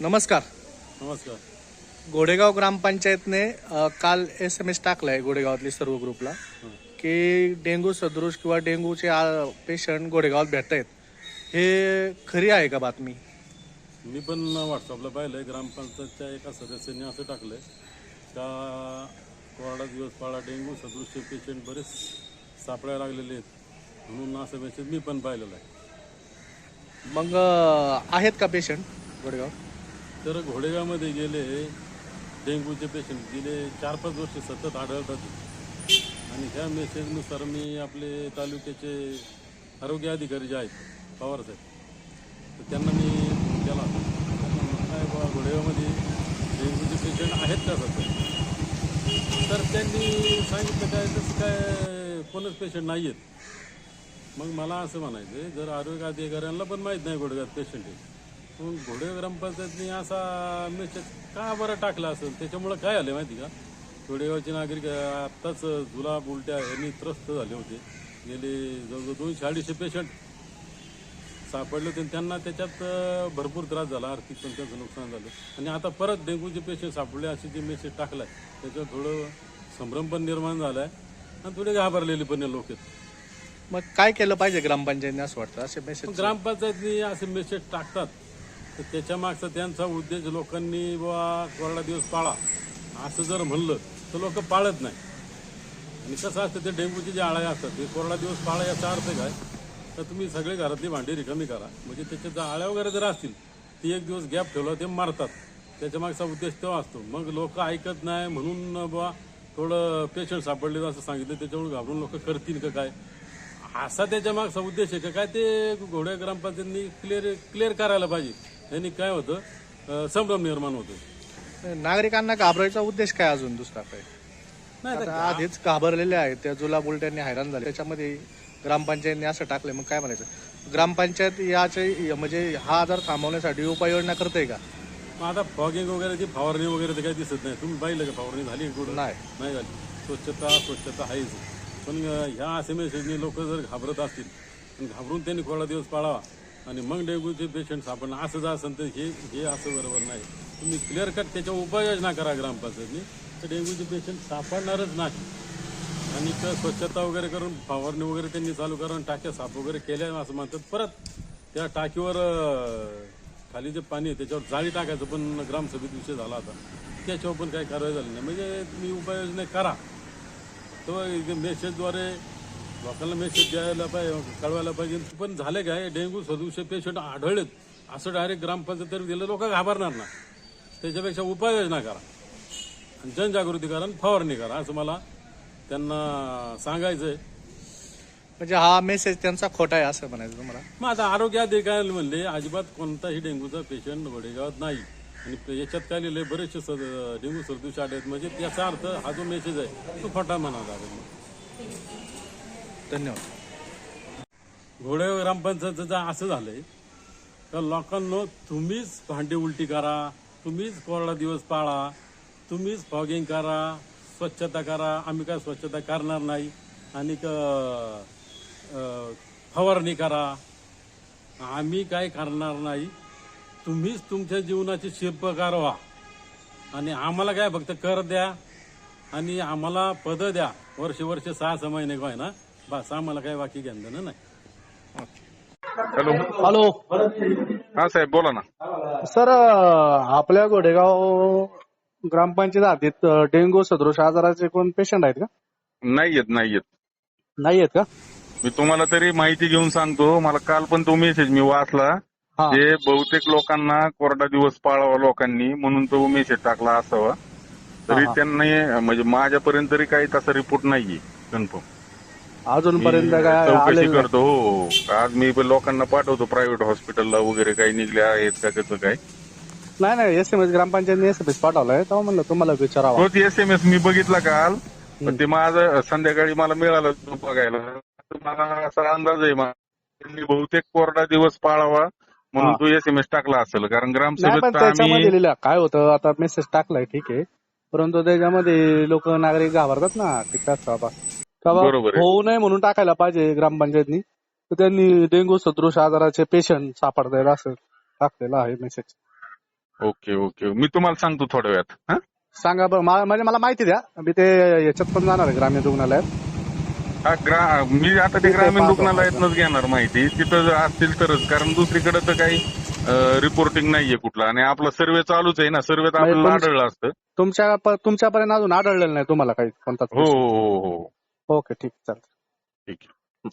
नमस्कार. नमस्कार. गोडेगाव ग्रामपंचायतने अ, काल एस एम एस टाकलाय गोडेगावातली सर्व ग्रुपला की डेंग्यू सदृश किंवा डेंग्यूचे पेशंट गोडेगावात भेटत आहेत हे खरी आहे का बातमी? मी पण व्हॉट्सअपला पाहिलंय. ग्रामपंचायतच्या एका सदस्यांनी असं टाकलंय. का कोरडा दिवस पाळा डेंग्यू सदृश्य पेशंट बरेच सापडायला लागलेले आहेत. म्हणून असं मेसेज मी पण पाहिलेला आहे. मग अ, आहेत का पेशंट गोडेगाव तर घोडेगावमध्ये गेले डेंग्यूचे पेशंट गेले चार पाच वर्ष सतत आढळतात. आणि ह्या मेसेजनुसार मी आपले तालुक्याचे आरोग्य अधिकारी जे आहेत पवार साहेब तर त्यांना मी फोन केला काय बाबा घोडेगावमध्ये डेंग्यूचे पेशंट आहेत का सध्या? तर त्यांनी सांगितलं काय तसं काय कोणच पेशंट नाही आहेत. मग मला असं म्हणायचं आहे, जर आरोग्य अधिकाऱ्यांना पण माहीत नाही घोडेगावात पेशंट आहे मग घोडे ग्रामपंचायतनी असा मेसेज का बरं टाकला असेल? त्याच्यामुळं काय आलं माहिती का? घोडेगावचे नागरिक आत्ताच जुलाब उलट्या यांनी त्रस्त झाले होते. गेले जवळजवळ दोनशे अडीचशे पेशंट सापडले होते. त्यांना त्याच्यात भरपूर त्रास झाला. आर्थिक पण त्याचं नुकसान झालं. आणि आता परत डेंग्यूचे पेशंट सापडले असे जे मेसेज टाकलाय त्याच्यात थोडं संभ्रम पण निर्माण झालाय आणि थोडे घाबरलेले पण लोक आहेत. मग काय केलं पाहिजे ग्रामपंचायतने असं वाटतं? असे मेसेज ग्रामपंचायतनी असे मेसेज टाकतात. तर त्याच्या मागचा त्यांचा उद्देश लोकांनी बुवा कोरडा दिवस पाळा. असं जर म्हणलं तर लोक पाळत नाही. आणि कसं असतं ते डेंग्यूचे जे आळ्या असतात ते कोरडा दिवस पाळा याचा अर्थ काय? तर तुम्ही सगळे घरातली भांडी रिकामी करा. म्हणजे त्याच्या जर आळ्या वगैरे जर असतील ती एक दिवस गॅप ठेवला ते मारतात. त्याच्या मागचा उद्देश तेव्हा असतो. मग लोक ऐकत नाही म्हणून बुवा थोडं पेशंट सापडले असं सांगितलं त्याच्यामुळे घाबरून लोक करतील का काय? असा त्याच्या मागचा उद्देश आहे का काय? ते घोड्या ग्रामपंचायतींनी क्लिअर क्लिअर करायला पाहिजे. त्यांनी काय होतं? संभ्रम निर्माण होतो नागरिकांना घाबरायचा उद्देश काय अजून दुसरा काय? नाही आता आधीच घाबरलेले आहेत. त्या जुलाब उलट्यांनी हैराण झाले. त्याच्यामध्ये ग्रामपंचायतने असं टाकलंय. मग काय म्हणायचं? ग्रामपंचायत याचे म्हणजे हा आजार थांबवण्यासाठी उपाययोजना करते का? मग आता फॉगिंग वगैरे ती फवारणी वगैरे काही दिसत नाही. तुम्ही पाहिलं का? फवारणी झाली कुठं? नाही. नाही झाली. स्वच्छता स्वच्छता आहेच पण ह्या असे मेसेजने लोक जर घाबरत असतील घाबरून त्यांनी कोरडा दिवस पाळावा. आणि मग डेंग्यूचे पेशंट सापडणं असं जा असेल तर हे हे असं बरोबर नाही. तुम्ही क्लिअर कट त्याच्या उपाययोजना करा ग्रामपंचायतनी. तर डेंग्यूचे पेशंट सापडणारच नाही. आणि क- स्वच्छता वगैरे करून फवारणी वगैरे त्यांनी चालू करून टाक्या साफ वगैरे केल्या असं म्हणतात. परत त्या टाकीवर खाली जे पाणी आहे त्याच्यावर जाळी टाकायचं पण ग्रामसभेत विषय झाला होता. त्याच्यावर पण काही कारवाई झाली नाही. म्हणजे तुम्ही उपाययोजना करा. तो मेसेजद्वारे लोकांना मेसेज द्यायला पाहिजे कळवायला पाहिजे. पण झाले काय डेंग्यू सदृश्य पेशंट आढळलेत. असं डायरेक्ट ग्रामपंचायत तरी दिलं लोक घाबरणार ना त्याच्यापेक्षा उपाययोजना करा. आणि जनजागृती करा आणि फवारणी करा असं मला त्यांना सांगायचं आहे म्हणजे हा मेसेज त्यांचा खोटा आहे असं म्हणायचं तुम्हाला? मग आता आरोग्य अधिकारी म्हणले अजिबात कोणताही डेंग्यूचा पेशंट वडेगावात नाही. आणि याच्यात काय लिहिलंय बरेचसे सद डेंग्यू सदृश आहेत म्हणजे त्याचा अर्थ हा जो मेसेज आहे तो खोटा म्हणा लागेल. धन्यवाद. घोडे ग्रामपंचायतीचं असं झालंय तर लोकांना तुम्हीच भांडी उलटी करा तुम्हीच कोरडा दिवस पाळा तुम्हीच फॉगिंग करा स्वच्छता करा. आम्ही काय स्वच्छता करणार नाही आणि फवारणी करा. आम्ही काय करणार नाही. तुम्हीच तुमच्या जीवनाची शिल्पकार व्हा. आणि आम्हाला काय फक्त कर द्या आणि आम्हाला पदं द्या. वर्ष वर्ष सहा सहा महिने काय ना बस आम्हाला काय बाकी घेणं देणं नाही. हॅलो. हॅलो. हा साहेब बोला ना. सर आपल्या गोडेगाव ग्रामपंचायत हद्दीत अ, डेंग्यू सदृश आजाराचे कोण पेशंट आहेत का? नाही येत नाही येत. नाही आहेत का? मी तुम्हाला तरी माहिती घेऊन सांगतो. मला काल पण तो मेसेज मी वाचला हा. ते बहुतेक लोकांना कोरडा दिवस पाळावा लोकांनी म्हणून तो मेसेज टाकला असावा. तरी हा. त्यांनी म्हणजे माझ्यापर्यंत तरी काही तसा रिपोर्ट नाहीये कन्फर्म अजूनपर्यंत काय चौकशी आलेलं. करतो हो. आज मी पण लोकांना पाठवतो प्रायव्हेट हॉस्पिटलला वगैरे काही निघले आहेत का त्याचं काय? नाही नाही एस एम एस ग्रामपंचायतने एस एम एस पाठवलाय. तेव्हा म्हणलं तुम्हाला विचारावा. तोच एस एम एस मी बघितला काल. पण ते माझं संध्याकाळी मला मिळालं तो बघायला. तर मला असा अंदाज आहे त्यांनी बहुतेक कोरडा दिवस पाळावा म्हणून हा. तो एस एम एस टाकला असेल. कारण नाही ग्रामसभेत पण तर त्याच्यामध्ये आम्ही लिहिलं काय होतं आता मेसेज टाकलाय ठीक आहे. परंतु त्याच्यामध्ये लोक नागरिक घाबरतात ना बाबा. का. होऊ नये म्हणून टाकायला पाहिजे ग्रामपंचायतनी. तर त्यांनी डेंग्यू सदृश आजाराचे पेशंट सापडतायत असं टाकलेलं आहे मेसेज ओके ओके. मी तुम्हाला सांगतो थोड्या वेळात हा? सांगा बरं. मा- म्हणजे मला माहिती द्या. मी ते याच्यात पण जाणार आहे ग्रामीण रुग्णालयात. हा, ग्रा मी आता ते ग्रामीण. रुग्णालयातनंच घेणार माहिती. तिथं जर असतील तरच. कारण दुसरीकडे तर काही रिपोर्टिंग नाहीये कुठलं. आणि आपला सर्वे चालूच आहे ना. सर्वेत म्हणजे आपल्याला आढळलं असतं. तुमच्या प- तुमच्यापर्यंत अजून आढळलेलं नाही तुम्हाला काही कोणताच हो हो हो हो. ओके ठीक चालतं ठीक आहे.